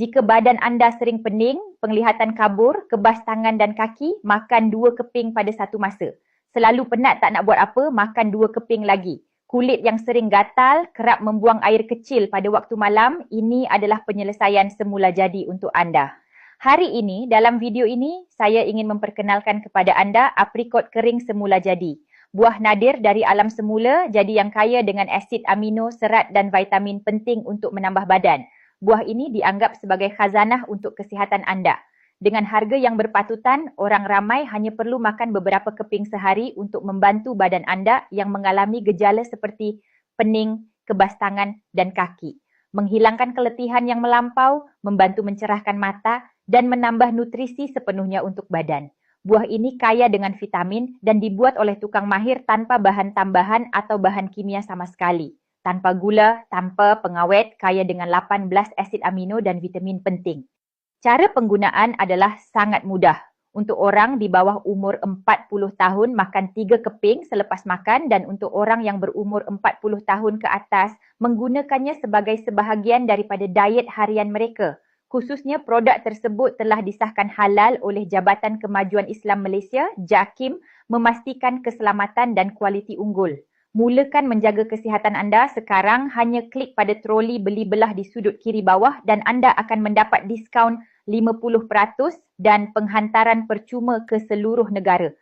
Jika badan anda sering pening, penglihatan kabur, kebas tangan dan kaki, makan dua keping pada satu masa. Selalu penat tak nak buat apa, makan dua keping lagi. Kulit yang sering gatal, kerap membuang air kecil pada waktu malam, ini adalah penyelesaian semula jadi untuk anda. Hari ini, dalam video ini, saya ingin memperkenalkan kepada anda aprikot kering semula jadi. Buah nadir dari alam semula jadi yang kaya dengan asid amino, serat dan vitamin penting untuk menambah badan buah ini dianggap sebagai khazanah untuk kesihatan anda. Dengan harga yang berpatutan, orang ramai hanya perlu makan beberapa keping sehari untuk membantu badan anda yang mengalami gejala seperti pening, kebas tangan dan kaki. Menghilangkan keletihan yang melampau, membantu mencerahkan mata dan menambah nutrisi sepenuhnya untuk badan. Buah ini kaya dengan vitamin dan dibuat oleh tukang mahir tanpa bahan tambahan atau bahan kimia sama sekali tanpa gula, tanpa pengawet, kaya dengan 18 asid amino dan vitamin penting. Cara penggunaan adalah sangat mudah. Untuk orang di bawah umur 40 tahun makan 3 keping selepas makan dan untuk orang yang berumur 40 tahun ke atas menggunakannya sebagai sebahagian daripada diet harian mereka. Khususnya produk tersebut telah disahkan halal oleh Jabatan Kemajuan Islam Malaysia, JAKIM, memastikan keselamatan dan kualiti unggul. Mulakan menjaga kesihatan anda sekarang hanya klik pada troli beli belah di sudut kiri bawah dan anda akan mendapat diskaun 50% dan penghantaran percuma ke seluruh negara.